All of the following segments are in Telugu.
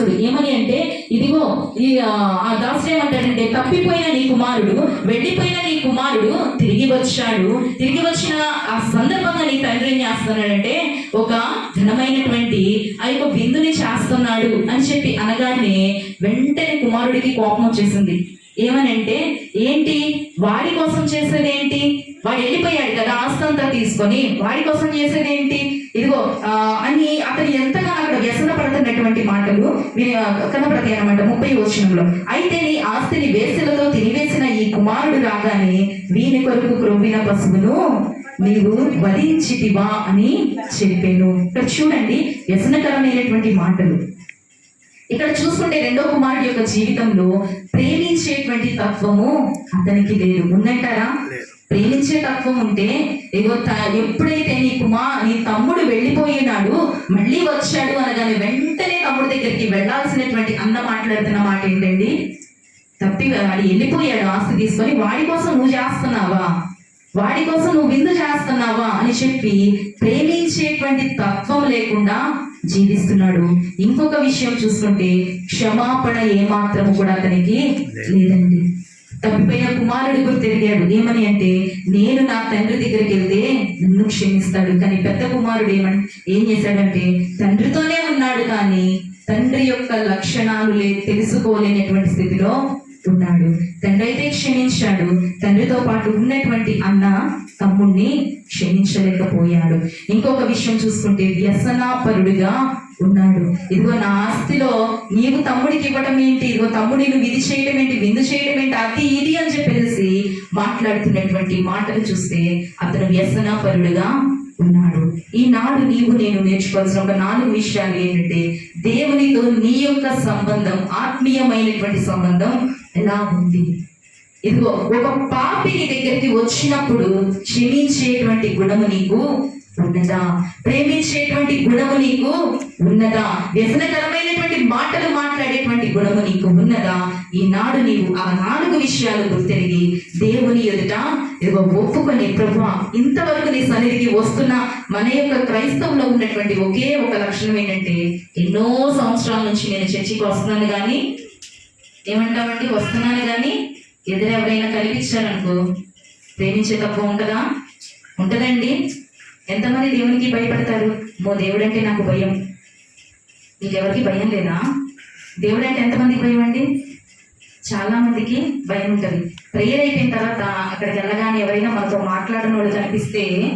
దాసుడు. ఏమని అంటే ఇదిగో ఈ ఆ, దాసుడు ఏమంటాడంటే తప్పిపోయిన నీ కుమారుడు వెళ్ళిపోయిన నీ కుమారుడు తిరిగి వచ్చాడు. తిరిగి వచ్చిన ఆ సందర్భంగా నీ తండ్రి ఏం చేస్తున్నాడంటే ఒక ఘనమైనటువంటి ఆ యొక్క విందుని చేస్తున్నాడు అని చెప్పి అనగానే వెంటనే కుమారుడికి కోపం వచ్చేసింది. ఏమనంటే ఏంటి? వాడి కోసం చేసేది ఏంటి వాడు వెళ్ళిపోయాడు కదా ఆస్తంతా తీసుకొని. వాడి కోసం చేసేది ఏంటి ఇదిగో అని అతను ఎంతగా అక్కడ వ్యసన పడుతున్నటువంటి మాటలు కనపడతాయి అనమాట ముప్పై వచనంలో. అయితే నీ ఆస్తిని వేసులతో తినివేసిన ఈ కుమారుడు రాగానే వీని కొరకు క్రొవ్విన పశువును నీవు వధించితివా అని చెప్పాను. ఇక్కడ చూడండి వ్యసనకరమైనటువంటి మాటలు. ఇక్కడ చూసుకుంటే రెండో కుమారుడి యొక్క జీవితంలో ప్రేమించేటువంటి తత్వము అతనికి లేదు. ఉందంటారా? ప్రేమించే తత్వం ఉంటే ఏదో ఎప్పుడైతే నీ కుమా నీ తమ్ముడు వెళ్ళిపోయినాడు మళ్ళీ వచ్చాడు అనగానే వెంటనే తమ్ముడు దగ్గరికి వెళ్ళాల్సినటువంటి అన్న మాట్లాడుతున్న మాట ఏంటండి? తప్పి వాడు వెళ్ళిపోయాడు ఆస్తి తీసుకొని వాడి కోసం నువ్వు చేస్తున్నావా? వాడి కోసం నువ్వు విందు చేస్తున్నావా? అని చెప్పి ప్రేమించేటువంటి తత్వం లేకుండా జీవిస్తున్నాడు. ఇంకొక విషయం చూసుకుంటే క్షమాపణ ఏమాత్రము కూడా అతనికి లేదండి. తప్పిపోయిన కుమారుడి గురి తిరిగాడు ఏమని అంటే నేను నా తండ్రి దగ్గరికి వెళ్తే నన్ను క్షమిస్తాడు. కానీ పెద్ద కుమారుడు ఏమని ఏం చేశాడంటే తండ్రితోనే ఉన్నాడు కానీ తండ్రి యొక్క లక్షణాలు లే తెలుసుకోలేనటువంటి స్థితిలో ఉన్నాడు. తండ్రి అయితే క్షమించాడు. తండ్రితో పాటు ఉన్నటువంటి అన్న తమ్ముణ్ణి క్షమించలేకపోయాడు. ఇంకొక విషయం చూసుకుంటే వ్యసనాపరుడుగా ఉన్నాడు. ఇదిగో నా ఆస్తిలో నీవు తమ్ముడికి ఇవ్వడం ఏంటి? ఇదిగో తమ్ముడు విధి ఇది చేయడం ఏంటి? విందు చేయడం ఏంటి? అది ఇది అని చెప్పేసి మాట్లాడుతున్నటువంటి మాటలు చూస్తే అతను వ్యసనాపరుడుగా ఉన్నాడు. ఈనాడు నీవు నేను నేర్చుకోవాల్సిన ఒక నాలుగు విషయాలు ఏంటంటే దేవునితో నీ యొక్క సంబంధం ఆత్మీయమైనటువంటి సంబంధం ఎలా ఉంది? ఇదిగో ఒక పాపి నీ దగ్గరికి వచ్చినప్పుడు క్షమించేటువంటి గుణము నీకు ఉన్నదా? ప్రేమించేటువంటి గుణము నీకు ఉన్నదా? వ్యసనకరమైనటువంటి మాటలు మాట్లాడేటువంటి గుణము నీకు ఉన్నదా? ఈనాడు నీవు ఆ నాలుగు విషయాలు గుర్తెరిగి దేవుని ఎదుట ఇదిగో ఒప్పుకొని ప్రభు ఇంతవరకు నీ సన్నిధికి వస్తున్న మన యొక్క క్రైస్తవులో ఉన్నటువంటి ఒకే ఒక లక్షణం ఏంటంటే ఎన్నో సంవత్సరాల నుంచి నేను చర్చికి వస్తున్నాను కానీ ఏమంటామండి వస్తున్నాను కానీ ఎదురు ఎవరైనా కనిపించారనుకో ప్రేమించే తప్పు ఉంటుందా? ఉంటదండి. ఎంతమంది దేవునికి భయపడతారు? మో దేవుడు అంటే నాకు భయం. నీకెవరికి భయం లేదా? దేవుడు అంటే ఎంతమందికి భయం అండి? చాలా మందికి భయం ఉంటుంది. ప్రేయర్ అయిపోయిన తర్వాత అక్కడికి వెళ్ళగానే ఎవరైనా మనతో మాట్లాడిన వాళ్ళు కనిపిస్తే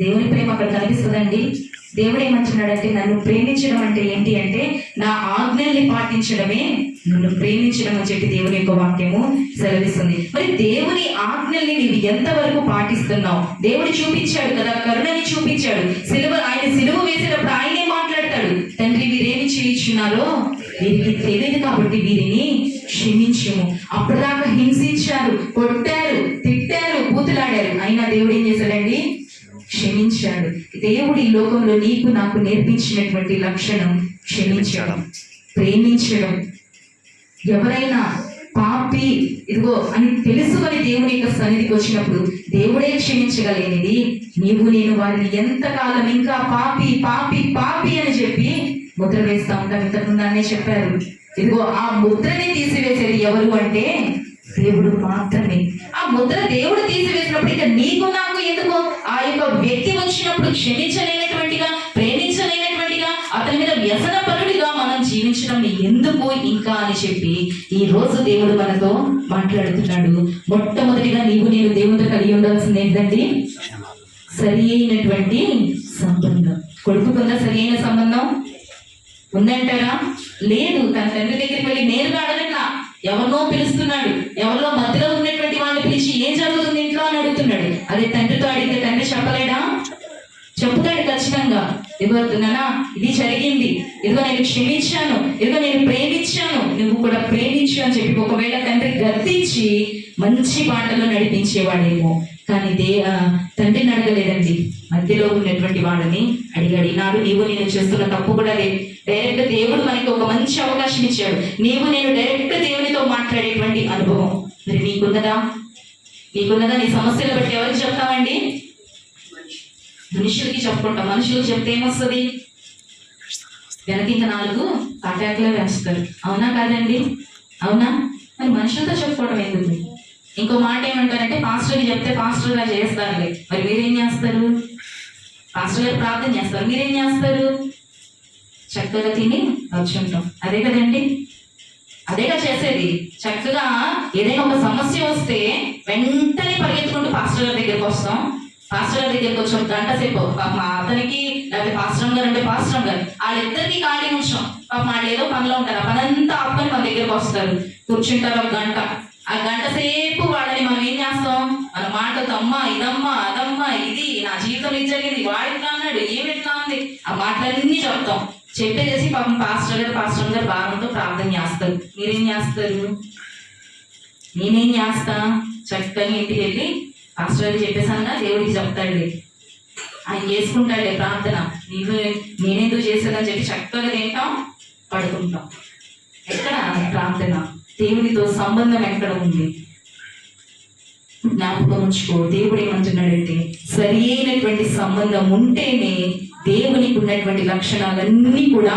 దేవుని ప్రేమ అక్కడ కనిపిస్తుందండి. దేవుడు ఏమంటున్నాడంటే నన్ను ప్రేమించడం అంటే ఏంటి అంటే నా ఆజ్ఞల్ని పాటించడమే నన్ను ప్రేమించడం అని చెప్పి దేవుని యొక్క వాక్యము సెలవిస్తుంది. మరి దేవుని ఆజ్ఞల్ని నీవు ఎంతవరకు పాటిస్తున్నావు? దేవుడు చూపించాడు కదా కరుణని చూపించాడు. సిలువ ఆయన సిలువ వేసేటప్పుడు ఆయనే మాట్లాడతాడు. తండ్రి వీరేమి చేయించున్నారో వీరికి తెలియదు కాబట్టి వీరిని క్షమించము. అప్పటిదాకా హింసించారు కొట్టారు తిట్టారు బూతులాడారు. అయినా దేవుడు ఏం చేశాడండి? క్షమించాడు. దేవుడు ఈ లోకంలో నీకు నాకు నేర్పించినటువంటి లక్షణం క్షమించడం ప్రేమించడం. ఎవరైనా పాపి ఇదిగో అని తెలుసుకొని దేవుని యొక్క సన్నిధికి వచ్చినప్పుడు దేవుడే క్షమించగలేనిది నీవు నేను వారిని ఎంతకాలం ఇంకా పాపి పాపి పాపి అని చెప్పి ముద్ర వేస్తా ఉంటాం. ఇంతకుముందు అనే చెప్పారు. ఇదిగో ఆ ముద్రని తీసివేసేది ఎవరు అంటే దేవుడు మాత్రమే. ఆ ముద్ర దేవుడు తీసివేసినప్పుడు ఇక నీకు నాకు ఎందుకో? ఆ యొక్క వ్యక్తి వచ్చినప్పుడు క్షమించలేనటువంటిగా ప్రేమించలేనటువంటిగా అతని మీద వ్యసన పరుడిగా మనం జీవించడం ఎందుకు ఇంకా అని చెప్పి ఈ రోజు దేవుడు మనతో మాట్లాడుతున్నాడు. మొట్టమొదటిగా నీవు నేను దేవునితో కలిగి ఉండాల్సింది ఏంటండి సరి అయినటువంటి సంబంధం. కొడుకుకుందా సరి అయిన సంబంధం ఉందంటారా? లేదు తన తండ్రి దగ్గరికి వెళ్ళి నేరుగా అడగట్లా. ఎవరినో పిలుస్తున్నాడు. ఎవరిలో మధ్యలో ఉన్నటువంటి వాళ్ళని పిలిచి ఏం జరుగుతుంది ఇంట్లో అని అడుగుతున్నాడు. అదే తండ్రితో అడిగితే తండ్రి చెప్పలేడా? చెప్తాడు ఖచ్చితంగా. ఇదిగో నానా ఇది జరిగింది. ఇదిగో నేను క్షమించాను. ఇదిగో నేను ప్రేమించాను. నువ్వు కూడా ప్రేమించు అని చెప్పి ఒకవేళ తండ్రి గర్తించి మంచి బాటలో నడిపించేవాడేమో. కానీ దే ఆ, తండ్రిని అడగలేదండి. మధ్యలో ఉన్నటువంటి వాళ్ళని అడిగి అడిగినాడు నీవు నేను చేస్తున్న తప్పు కూడా లేదు డైరెక్ట్ దేవుడు మనకి ఒక మంచి అవకాశం ఇచ్చాడు. నీవు నేను డైరెక్ట్ దేవునితో మాట్లాడేటువంటి అనుభవం. మరి నీకున్నదా నీకున్నదా నీ సమస్యలు బట్టి ఎవరికి చెప్తామండి మనుషులకి చెప్పుకుంటాం. మనుషులకు చెప్తే ఏమొస్తుంది? వెనక ఇంకా నాలుగు తాటాకులే వేస్తారు. అవునా కాదండి? అవునా? మరి మనుషులతో చెప్పుకోవడం ఎందుకు? ఇంకో మాట ఏమంటారంటే పాస్టర్కి చెప్తే పాస్టర్ గారు చేస్తారులే. మరి మీరేం చేస్తారు? పాస్టర్ గారు ప్రార్థన చేస్తారు. మీరేం చేస్తారు? చక్కగా తిని వచ్చుంటాం. అదే కదండి? అదేగా చేసేది. చక్కగా ఏదైనా ఒక సమస్య వస్తే వెంటనే పరిగెత్తుకుంటూ పాస్టర్ గారి దగ్గరికి వస్తాం. పాస్టర్ గారి దగ్గరికి వచ్చాం గంట సేపు పాప మా అతనికి లేకపోతే పాస్టర్ గారు అంటే పాస్టర్ గారు. వాళ్ళిద్దరికి ఖాళీ ఉంచాం పాప వాళ్ళు ఏదో పనిలో ఉంటారు. ఆ పని అంతా ఆపుకొని మన దగ్గరకు వస్తారు. కూర్చుంటారు ఒక గంట. ఆ గంట సేపు వాళ్ళని మనం ఏం చేస్తాం? మన మాటతో అమ్మా ఇదమ్మా అదమ్మా ఇది నా జీవితం ఇది జరిగింది వాడు ఇట్లా అన్నాడు ఏమిట్లా ఉంది? ఆ మాటలన్నీ చెప్తాం. చెప్పేసి పాపం పాస్టర్ గారు పాస్టర్ గారు భారంతో ప్రార్థన చేస్తారు. మీరేం చేస్తారు? నేనేం చేస్తా? చక్కగా ఇంటికి వెళ్ళి పాస్టర్ గారు చెప్పేసానుగా దేవుడికి చెప్తాడులే. ఆయన చేసుకుంటాడే ప్రార్థన. నీవు నేనేదో చేసేదని చెప్పి చక్కగా తింటాం పడుకుంటాం. ఎక్కడ ప్రార్థన? దేవునితో సంబంధం ఎక్కడ ఉంది? జ్ఞాపకం ఉంచుకో. దేవుడు ఏమంటున్నాడంటే సరి అయినటువంటి సంబంధం ఉంటేనే దేవునికి ఉన్నటువంటి లక్షణాలన్నీ కూడా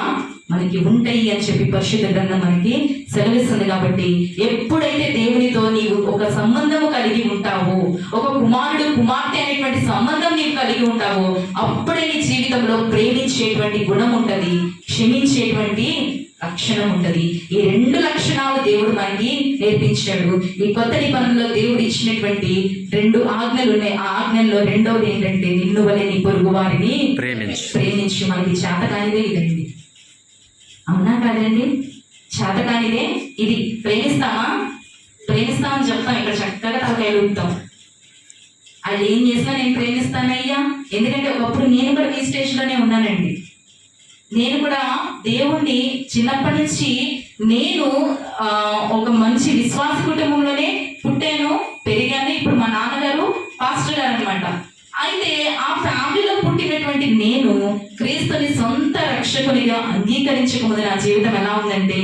మనకి ఉంటాయి అని చెప్పి పరిశుద్ధ గ్రంథం మనకి సెలవిస్తుంది కాబట్టి ఎప్పుడైతే దేవునితో నీవు ఒక సంబంధము కలిగి ఉంటావో ఒక కుమారుడు కుమార్తె అనేటువంటి సంబంధం నీవు కలిగి ఉంటావో అప్పుడే నీ జీవితంలో ప్రేమించేటువంటి గుణం ఉంటది క్షమించేటువంటి లక్షణం ఉంటది. ఈ రెండు లక్షణాలు దేవుడు మనకి నేర్పించాడు. ఈ కొత్త నిబంధనలో దేవుడు ఇచ్చినటువంటి రెండు ఆజ్ఞలు ఉన్నాయి. ఆ ఆజ్ఞల్లో రెండవది ఏంటంటే నిన్ను వలె నీ పొరుగు వారిని ప్రేమించు. మనకి చేతకానిదే ఇదండి. అవునా కాదండి? చేతకానిదే ఇది. ప్రేమిస్తామా? ప్రేమిస్తామని చెప్తాం. ఇక్కడ చక్కగా తలకాయలు ఊపుతాం. వాళ్ళు ఏం చేసినా నేను ప్రేమిస్తానయ్యా. ఎందుకంటే ఒకప్పుడు నేను కూడా ఈ స్టేజ్లోనే ఉన్నానండి. నేను కూడా దేవుణ్ణి చిన్నప్పటి నుంచి నేను ఒక మంచి విశ్వాస కుటుంబంలోనే పుట్టాను పెరిగాను. ఇప్పుడు మా నాన్నగారు పాస్టర్ గారు అనమాట అయితే ఆ ఫ్యామిలీలో పుట్టినటువంటి నేను క్రీస్తుని సొంత రక్షకునిగా అంగీకరించక ముందు నా జీవితం ఎలా ఉందంటే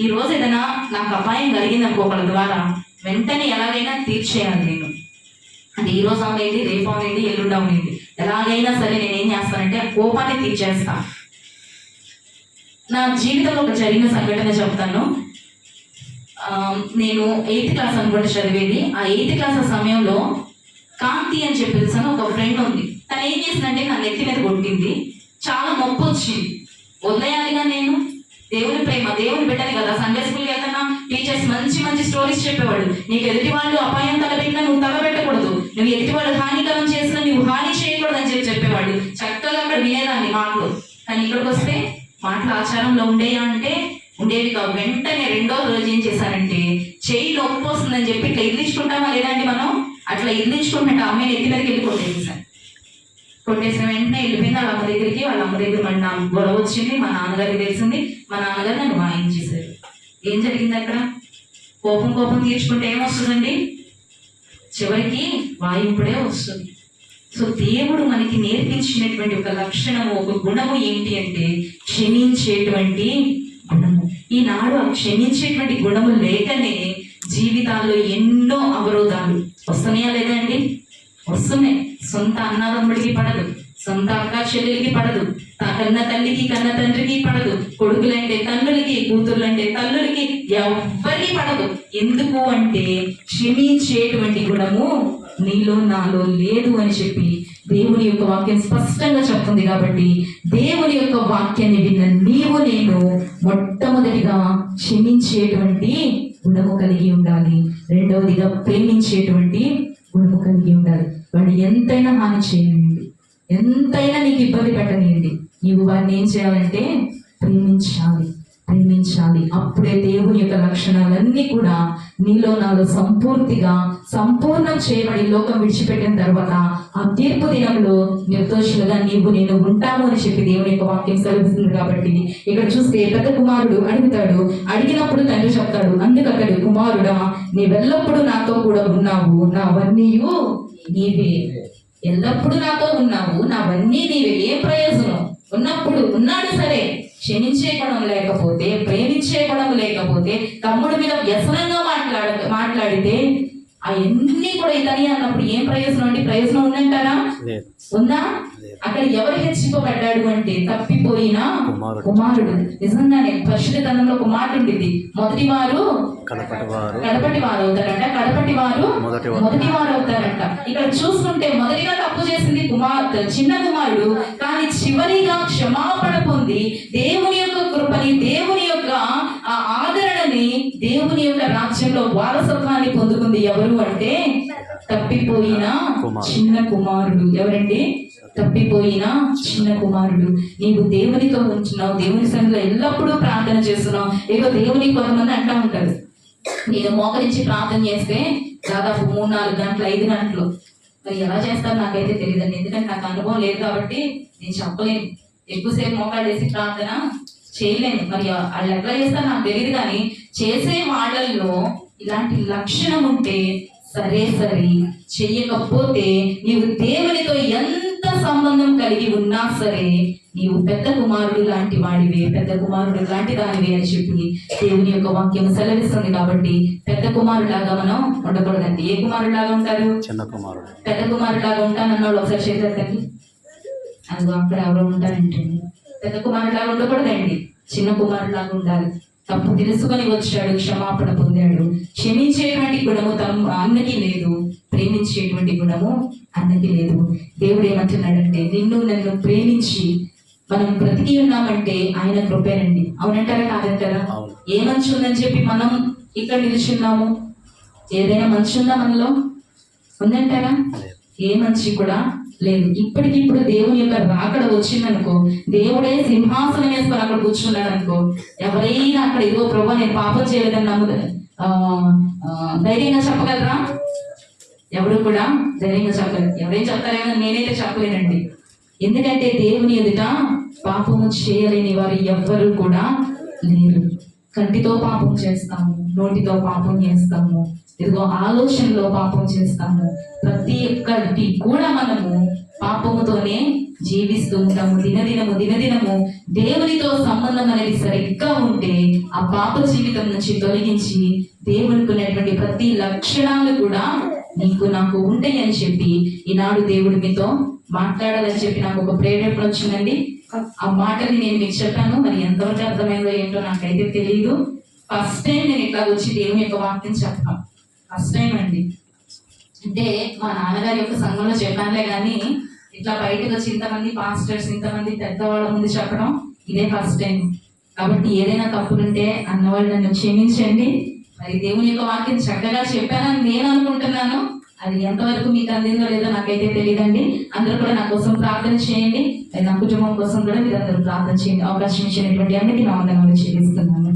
ఈ రోజు ఏదైనా నాకు అపాయం కలిగింది అనుకోగల ద్వారా వెంటనే ఎలాగైనా తీర్చేయాలి నేను. అది ఈ రోజు అవునండి రేపు అవునండి ఎల్లుండి అవునండి ఎలాగైనా సరే నేను ఏం చేస్తానంటే ఆ కోపాన్ని తీర్చేస్తా. నా జీవితంలో ఒక జరిగిన సంఘటన చెప్తాను. నేను ఎయిత్ క్లాస్ అనుకుంటే చదివేది. ఆ ఎయిత్ క్లాస్ సమయంలో కాంతి అని చెప్పి తెలిసిన ఒక ఫ్రెండ్ ఉంది. తను ఏం చేసిందంటే నా నెత్తి మీద కొట్టింది. చాలా నొప్పి వచ్చింది. వదిలేయాలిగా నేను? దేవుని ప్రేమ దేవుని బిడ్డని కదా. సండే స్కూల్కి వెళ్తున్నా టీచర్స్ మంచి మంచి స్టోరీస్ చెప్పేవాడు నీకు ఎదుటి వాళ్ళు అపాయం తలపెట్టినా నువ్వు తలపెట్టకూడదు. నువ్వు ఎదుటి వాళ్ళు హానికరం చేసినా నువ్వు హాని చేయకూడదు అని చెప్పి చెప్పేవాడు చక్కగా అక్కడ వినేదాన్ని మాటలు. కానీ ఇక్కడికి వస్తే మాటలు ఆచారంలో ఉండేయా అంటే ఉండేవి కావు. వెంటనే రెండో రోజు ఏం చేశానంటే చేయి నొప్పి వస్తుందని చెప్పి ఇట్లా ఇదిలించుకుంటామా లేదండి మనం? అట్లా ఇదిలించుకుంటుంటే అమ్మాయిని ఎత్తి మీదకి వెళ్ళి కొట్టేసాను కొట్టేసిన వెంటనే వెళ్ళిపోయింది వాళ్ళ అమ్మ దగ్గరికి వాళ్ళ అమ్మ దగ్గర మన నా గొడవ వచ్చింది మా నాన్నగారికి తెలిసింది. మా నాన్నగారు నన్ను వాయించేశారు. ఏం జరిగింది అక్కడ? కోపం కోపం తీర్చుకుంటే ఏమొస్తుందండి? చివరికి వాయింపుడే వస్తుంది. సో దేవుడు మనకి నేర్పించినటువంటి ఒక లక్షణము ఒక గుణము ఏంటి అంటే క్షమించేటువంటి గుణము. ఈనాడు ఆ క్షమించేటువంటి గుణము లేకనే జీవితాల్లో ఎన్నో అవరోధాలు వస్తున్నాయా లేదా అండి? వస్తున్నాయి. సొంత అన్నదమ్ముడికి పడదు. సొంత అక్క చెల్లెలికి పడదు. తా కన్న తల్లికి కన్న తండ్రికి పడదు. కొడుకులంటే తల్లులకి కూతుర్లంటే తల్లులకి ఎవ్వరికి పడదు. ఎందుకు అంటే క్షమించేటువంటి గుణము నీలో నాలో లేదు అని చెప్పి దేవుని యొక్క వాక్యం స్పష్టంగా చెప్తుంది కాబట్టి దేవుని యొక్క వాక్యాన్ని విన్న నీవు నేను మొట్టమొదటిగా క్షమించేటువంటి గుణము కలిగి ఉండాలి. రెండవదిగా ప్రేమించేటువంటి గుణము కలిగి ఉండాలి. వాడు ఎంతైనా హాని చేయనియండి. ఎంతైనా నీకు ఇబ్బంది పెట్టనియండి. నీవు వారిని ఏం చేయాలంటే ప్రేమించాలి. ప్రేమించాలి అప్పుడే దేవుని యొక్క లక్షణాలన్నీ కూడా నీలో నాలో సంపూర్తిగా సంపూర్ణం చేయబడి లోకం విడిచిపెట్టిన తర్వాత ఆ తీర్పు దినంలో నిర్దోషులుగా నీవు నేను ఉంటాను అని చెప్పి దేవుని యొక్క వాక్యం సెలవుస్తుంది కాబట్టి ఇక్కడ చూస్తే పెద్ద కుమారుడు అడుగుతాడు అడిగినప్పుడు తండ్రి చెప్తాడు అందుకతడు కుమారుడా నీవెల్లప్పుడూ నాతో కూడా ఉన్నావు నావన్నీయు నీవే. ఎల్లప్పుడూ నాతో ఉన్నావు నావన్నీ నీవే. ఏ ప్రయోజనం? ఉన్నప్పుడు ఉన్నాడు సరే. క్షమించే గుణం లేకపోతే ప్రేమించే గుణం లేకపోతే తమ్ముడి మీద వ్యసనంగా మాట్లాడ మాట్లాడితే అవన్నీ కూడా ఇతని అన్నప్పుడు ఏం ప్రయోజనం అండి? ప్రయోజనం ఉందంటారా? ఉందా? అక్కడ ఎవరు హెచ్చింపబడ్డాడు అంటే తప్పిపోయిన కుమారుడు. కుమారుడు. నిజంగానే పరిశుద్ధ గ్రంథంలో ఉండేది మొదటి వారు కడపటి వారు అవుతారంట. కడపటి వారు మొదటి వారు. అవుతారంట. ఇక్కడ చూసుకుంటే మొదటిగా తప్పు చేసింది కుమార్తె చిన్న కుమారుడు. కానీ చివరిగా క్షమాపణ పొంది దేవుని యొక్క కృపని దేవుని యొక్క ఆ ఆదరణని దేవుని యొక్క రాజ్యంలో వారసత్వాన్ని పొందుకుంది ఎవరు అంటే తప్పిపోయిన కుమారుడు. చిన్న కుమారుడు. ఎవరండి? తప్పిపోయిన చిన్న కుమారుడు. నీవు దేవునితో ఉంచున్నావు దేవుని సంగతిలో ఎల్లప్పుడూ ప్రార్థన చేస్తున్నావు. ఏదో దేవుని కొంతమంది అంటా ఉంటారు. నేను మోకరించి ప్రార్థన చేస్తే దాదాపు మూడు నాలుగు గంటలు ఐదు గంటలు. మరి ఎలా చేస్తారు నాకైతే తెలియదండి. ఎందుకంటే నాకు అనుభవం లేదు కాబట్టి నేను చెప్పలేను. ఎక్కువసేపు మోకాడేసి వేసి ప్రార్థన చేయలేను. మరి వాళ్ళు ఎట్లా చేస్తారు నాకు తెలియదు కానీ చేసే వాళ్ళల్లో ఇలాంటి లక్షణం ఉంటే సరే సరే చెయ్యకపోతే నీవు దేవునితో ఎంత సంబంధం కలిగి ఉన్నా సరే నీవు పెద్ద కుమారుడు లాంటి వాడివే పెద్ద కుమారుడు లాంటి దానివే అని చెప్పి దేవుని యొక్క వాక్యం సెలవిస్తుంది కాబట్టి పెద్ద కుమారులాగా మనం ఉండకూడదండి. ఏ కుమారులాగా ఉంటారు? చిన్న కుమారుడు. పెద్ద కుమారులాగా ఉంటానన్నాడు ఒకసారి చేతులకి అదిగో అక్కడ ఎవరో ఉంటారంటే పెద్ద కుమారులాగా ఉండకూడదండి. చిన్న కుమారులాగా ఉండాలి. తప్పు తెలుసుకొని వచ్చాడు క్షమాపణ పొందాడు. క్షమించేటువంటి గుణము తమ అన్నకి లేదు. ప్రేమించేటువంటి గుణము అన్నకి లేదు. దేవుడు ఏమంటున్నాడంటే నిన్ను నన్ను ప్రేమించి మనం బ్రతికి ఉన్నామంటే ఆయన కృపేనండి. అవునంటారా కాదంటారా? ఏ మంచి ఉందని చెప్పి మనం ఇక్కడ నిలుచున్నాము? ఏదైనా మంచి ఉందా మనలో? ఉందంటారా? ఏ మంచి కూడా లేదు. ఇప్పటికిప్పుడు దేవుని యొక్క రాకడ వచ్చిందనుకో దేవుడే సింహాసనం వేసుకొని అక్కడ కూర్చున్నాడు అనుకో ఎవరైనా అక్కడ ఇదిగో ప్రభు నేను పాపం చేయలేదని నమ్ము ధైర్యంగా చెప్పగలరా? ఎవరు కూడా ధైర్యంగా చెప్పలేరు. ఎవరేం చెప్తారేమో నేనైతే చెప్పలేనండి. ఎందుకంటే దేవుని ఎదుట పాపము చేయలేని వారు ఎవ్వరు కూడా లేరు. కంటితో పాపం చేస్తాము నోటితో పాపం చేస్తాము. ఇదిగో ఆలోచనలో పాపం చేస్తాము. ప్రతి ఒక్కటి కూడా మనము పాపముతోనే జీవిస్తూ ఉంటాము. దినదినము దినదినము దేవునితో సంబంధం అనేది సరిగ్గా ఉంటే ఆ పాప జీవితం నుంచి తొలగించి దేవునికి ఉన్నటువంటి ప్రతి లక్షణాలు కూడా నీకు నాకు ఉంటాయి అని చెప్పి ఈనాడు దేవుడి మీతో మాట్లాడాలని చెప్పి నాకు ఒక ప్రేరేపణ వచ్చిందండి. ఆ మాటని నేను మీకు చెప్పాను. మరి ఎంతవరకు అర్థమైందో ఏంటో నాకైతే తెలియదు ఫస్ట్ టైం నేను ఇట్లా వచ్చి దేవుని యొక్క వాక్యం చెప్పాను. ఫస్ట్ టైం అండి అంటే మా నాన్నగారి యొక్క సంఘంలో చెప్పానులే కానీ ఇట్లా బయటకు వచ్చి ఇంతమంది పాస్టర్స్ ఇంతమంది పెద్దవాళ్ళ ముందు చెప్పడం ఇదే ఫస్ట్ టైం కాబట్టి ఏదైనా తప్పులుంటే అన్నవాళ్ళు నన్ను క్షమించండి. మరి దేవుని యొక్క వాక్యం చక్కగా చెప్పానని నేను అనుకుంటున్నాను. అది ఎంతవరకు మీకు అందిందో లేదో నాకైతే తెలియదండి అందరూ కూడా నా కోసం ప్రార్థన చేయండి. నా కుటుంబం కోసం కూడా మీరు అందరూ ప్రార్థన చేయండి. అవకాశం ఇచ్చినటువంటి అందరికీ నా వందనాలు చెల్లిస్తున్నాను.